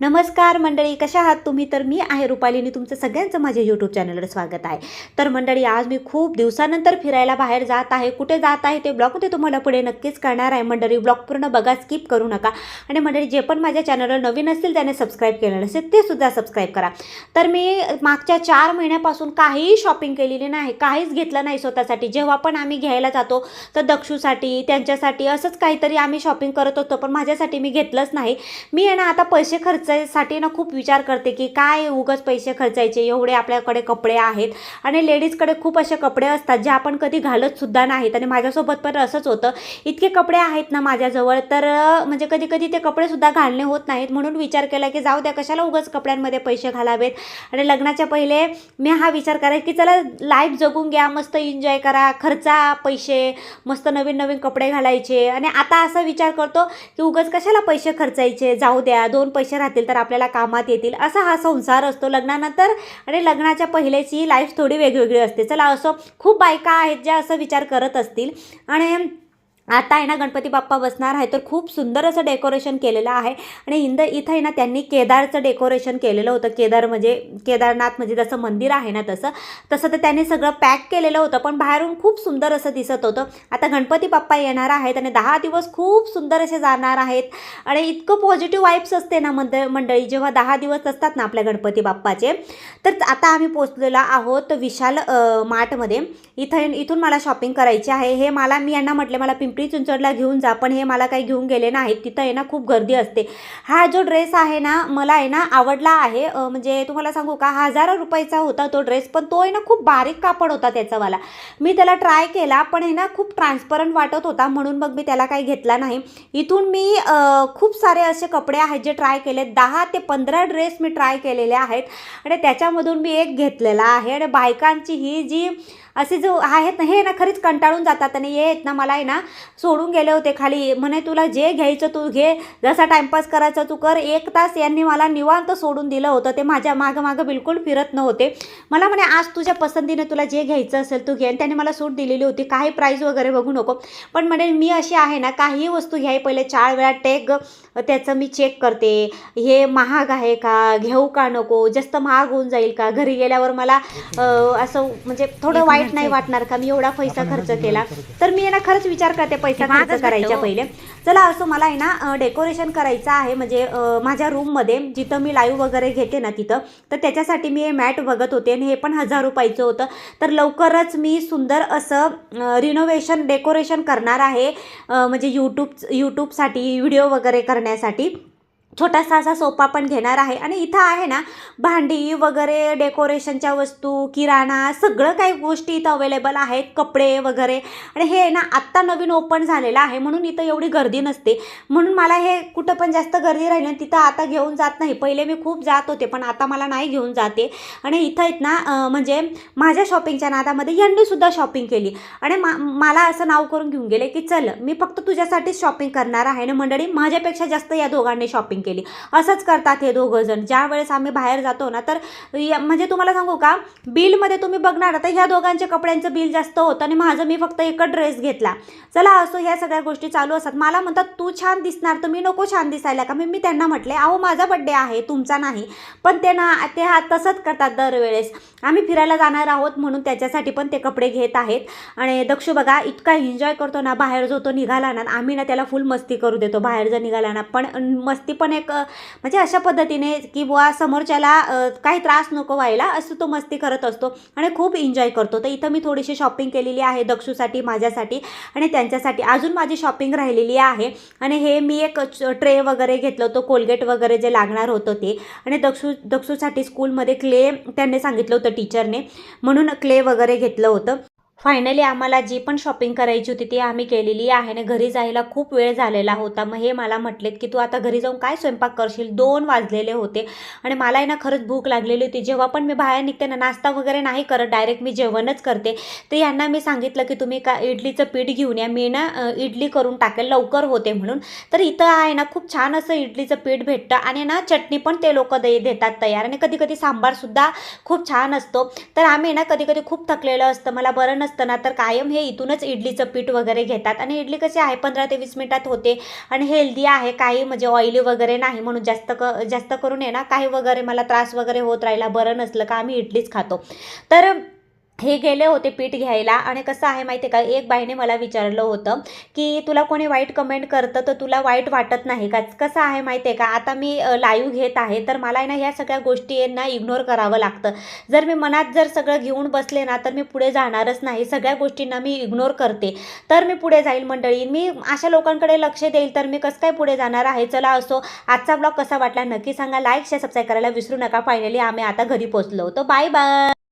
नमस्कार मंडळी कशा आहात तुम्ही? तर मी आहे रुपालीनी तुमचं सगळ्यांचं माझ्या यूट्यूब चॅनलवर स्वागत आहे. तर मंडळी आज मी खूप दिवसानंतर फिरायला बाहेर जात आहे. कुठे जात आहे ते ब्लॉगमध्ये तुम्हाला पुढे नक्कीच करणार आहे. मंडळी ब्लॉग पूर्ण बघा स्किप करू नका. आणि मंडळी जे पण माझ्या चॅनलवर नवीन असतील त्याने सबस्क्राईब केलं नसेल ते सुद्धा सबस्क्राईब करा. तर मी मागच्या चार महिन्यापासून काहीही शॉपिंग केलेली नाही काहीच घेतलं नाही स्वतःसाठी. जेव्हा पण आम्ही घ्यायला जातो तर दक्षूसाठी त्यांच्यासाठी असंच काहीतरी आम्ही शॉपिंग करत होतो पण माझ्यासाठी मी घेतलंच नाही. मी आहे ना आता पैसे खर्च खर्चासाठी ना खूप विचार करते की काय उगाच पैसे खर्चायचे? एवढे आपल्याकडे कपडे आहेत. आणि लेडीजकडे खूप असे कपडे असतात जे आपण कधी घालतसुद्धा नाहीत. आणि माझ्यासोबत पण असंच होतं. इतके कपडे आहेत ना माझ्याजवळ तर म्हणजे कधी कधी ते कपडेसुद्धा घालणे होत नाहीत. म्हणून विचार केला की जाऊ द्या कशाला उगाच कपड्यांमध्ये पैसे घालावेत? आणि लग्नाच्या पहिले मी हा विचार करायचा की चला लाईफ जगून घ्या मस्त एन्जॉय करा खर्चा पैसे मस्त नवीन नवीन कपडे घालायचे. आणि आता असा विचार करतो की उगाच कशाला पैसे खर्चायचे? जाऊ द्या दोन पैसे राहतील. तर आपल्याला कामात येतील. असा हा संसार असतो लग्नानंतर आणि लग्नाच्या पहिल्याची लाईफ थोडी वेगवेगळी असते. चला असं खूप बायका आहेत ज्या असं विचार करत असतील. आणि आता आहे ना गणपती बाप्पा बसणार आहे तर खूप सुंदर असं डेकोरेशन केलेलं आहे. आणि इंद इथं आहे ना त्यांनी केदारचं डेकोरेशन केलेलं होतं. केदार म्हणजे केदारनाथ म्हणजे जसं मंदिर आहे ना तसं तसं तर त्यांनी सगळं पॅक केलेलं होतं पण बाहेरून खूप सुंदर असं दिसत होतं. आता गणपती बाप्पा येणार आहेत आणि दहा दिवस खूप सुंदर असे जाणार आहेत. आणि इतकं पॉझिटिव्ह वाईब्स असते ना मंद मंडळी जेव्हा दहा दिवस असतात ना आपल्या गणपती बाप्पाचे तर आता आम्ही पोचलेलो आहोत विशाल मार्टमध्ये. इथं इथून मला शॉपिंग करायची आहे. हे मला मी यांना म्हटले मला पिंप पिंपरी चिंचवडला घेऊन जा पण हे मला काही घेऊन गेले नाहीत. तिथं आहे ना खूप गर्दी असते. हा जो ड्रेस आहे ना मला आहे ना आवडला आहे. म्हणजे तुम्हाला सांगू का हजार रुपयाचा होता तो ड्रेस पण तो आहे ना खूप बारीक कापड होता त्याचावाला मी त्याला ट्राय केला पण आहे ना खूप ट्रान्सपरंट वाटत होता म्हणून मग मी त्याला काही घेतला नाही. इथून मी खूप सारे असे कपडे आहेत जे ट्राय केले दहा ते पंधरा ड्रेस मी ट्राय केलेले आहेत. आणि त्याच्यामधून मी एक घेतलेला आहे. आणि बायकांची ही जी असे जो आहेत ना हे ना खरीच कंटाळून जातात आणि हे आहेत ना मला आहे ना सोडून गेले होते खाली. म्हणे तुला जे घ्यायचं तू घे. जसा टाईमपास करायचा तू कर. एक तास यांनी मला निवांत सोडून दिलं होतं. ते माझ्या मागं मागं बिलकुल फिरत नव्हते. मला म्हणे आज तुझ्या पसंतीने तुला जे घ्यायचं असेल तू घे. आणि त्यांनी मला सूट दिलेली होती. काही प्राईज वगैरे बघू नको. पण म्हणे मी अशी आहे ना काही वस्तू घ्याय. पहिले चार वेळा टेग त्याचं मी चेक करते. हे महाग आहे का? घेऊ का नको? जास्त महाग होऊन जाईल का? घरी गेल्यावर मला असं म्हणजे थोडं वाईट नाही वाटणार का? मी एवढा पैसा खर्च केला. तर मी आहे ना खरंच विचार करते. पैसा खर्च करायच्या पहिले. चला असं मला आहे ना डेकोरेशन करायचं आहे. म्हणजे माझ्या रूममध्ये जिथं मी लाईव्ह वगैरे घेते ना तिथं तर त्याच्यासाठी मी हे मॅट बघत होते आणि हे पण हजार रुपयाचं होतं. तर लवकरच मी सुंदर असं रिनोव्हेशन डेकोरेशन करणार आहे. म्हणजे यूट्यूब यूट्यूबसाठी व्हिडिओ वगैरे करण्यासाठी. छोटासा असा सोपा पण घेणार आहे. आणि इथं आहे ना भांडी वगैरे डेकोरेशनच्या वस्तू किराणा सगळं काही गोष्टी इथं अवेलेबल आहेत. कपडे वगैरे. आणि हे ना आत्ता नवीन ओपन झालेलं आहे. म्हणून इथं एवढी गर्दी नसते. म्हणून मला हे कुठं पण जास्त गर्दी राहिली आणि तिथं आता घेऊन जात नाही. पहिले मी खूप जात होते पण आता मला नाही घेऊन जाते. आणि इथं आहेत ना म्हणजे माझ्या शॉपिंगच्या नादामध्ये यांनीसुद्धा शॉपिंग केली. आणि मा मला असं नाव करून घेऊन गेले की चल मी फक्त तुझ्यासाठीच शॉपिंग करणार आहे. आणि मंडळी माझ्यापेक्षा जास्त या दोघांनी शॉपिंग केली. असंच करतात हे दोघं जण. ज्या वेळेस आम्ही बाहेर जातो ना तर म्हणजे तुम्हाला सांगू का? बिलमध्ये तुम्ही बघणार आता ह्या दोघांच्या कपड्यांचं बिल जास्त होतं आणि माझं मी फक्त एकच ड्रेस घेतला. चला असो ह्या सगळ्या गोष्टी चालू असतात. मला म्हणतात तू छान दिसणार तर मी नको छान दिसायला. का मी मी त्यांना म्हटले अहो माझा बड्डे आहे तुमचा नाही. पण ते ना ते हा तसंच करतात दरवेळेस. आम्ही फिरायला जाणार आहोत म्हणून त्याच्यासाठी पण ते कपडे घेत आहेत. आणि दक्षू बघा इतका एन्जॉय करतो ना बाहेर जो तो निघाला ना आम्ही ना त्याला फुल मस्ती करू देतो. बाहेर जर निघाला ना पण मस्ती पण एक म्हणजे अशा पद्धतीने की बुवा समोरच्याला काही त्रास नको व्हायला असं तो मस्ती करत असतो आणि खूप एन्जॉय करतो. तर इथं मी थोडीशी शॉपिंग केलेली आहे दक्षूसाठी माझ्यासाठी आणि त्यांच्यासाठी. अजून माझी शॉपिंग राहिलेली आहे आणि हे मी एक ट्रे वगैरे घेतलं होतं कोलगेट वगैरे जे लागणार होतं ते. आणि दक्षू दक्षूसाठी स्कूलमध्ये क्ले त्यांनी सांगितलं होतं टीचरने म्हणून क्ले वगैरे घेतलं होतं. फायनली आम्हाला जी पण शॉपिंग करायची होती ती आम्ही केलेली आहे आणि घरी जायला खूप वेळ झालेला होता. मग हे मला म्हटलेत की तू आता घरी जाऊन काय स्वयंपाक करशील? दोन वाजलेले होते आणि मला आहे ना खरंच भूक लागलेली होती. जेव्हा पण मी बाहेर निघते ना नाश्ता वगैरे नाही करत डायरेक्ट मी जेवणच करते. तर यांना मी सांगितलं की तुम्ही का इडलीचं पीठ घेऊन या. मी ना इडली करून टाकेल लवकर होते म्हणून. तर इथं आहे ना खूप छान असं इडलीचं पीठ भेटतं आणि ना चटणी पण ते लोक दे देतात तयार. आणि कधी कधी सांबारसुद्धा खूप छान असतो. तर आम्ही ना कधी कधी खूप थकलेलं असतं. मला बरं नसतं नसतं तर कायम हे इथूनच इडलीचं पीठ वगैरे घेतात. आणि इडली कशी आहे? पंधरा ते वीस मिनिटात होते. आणि हेल्दी आहे. काही म्हणजे ऑइली वगैरे नाही. म्हणून जास्त क जास्त करून आहे ना काही वगैरे मला त्रास वगैरे होत राहिला. बरं नसलं का आम्ही इडलीच खातो. तर हे गेले होते पीठ घ्यायला. आणि कसं आहे माहिती आहे का एक बाईने मला विचारलं होतं की तुला कोणी वाईट कमेंट करतं तर तुला वाईट वाटत नाही का? कसं आहे माहिती आहे का आता मी लाईव्ह घेत आहे तर मला आहे ना ह्या सगळ्या गोष्टी ना इग्नोर करावं लागतं. जर मी मनात जर सगळं घेऊन बसले ना तर मी पुढे जाणारच नाही. सगळ्या गोष्टींना मी इग्नोर करते. तर मी पुढे जाईल मंडळी. मी अशा लोकांकडे लक्ष देईल तर मी कसं काय पुढे जाणार आहे? चला असो. आजचा ब्लॉग कसा वाटला नक्की सांगा. लाईक शेअर सबस्क्राईब करायला विसरू नका. फायनली आम्ही आता घरी पोचलो तर बाय बाय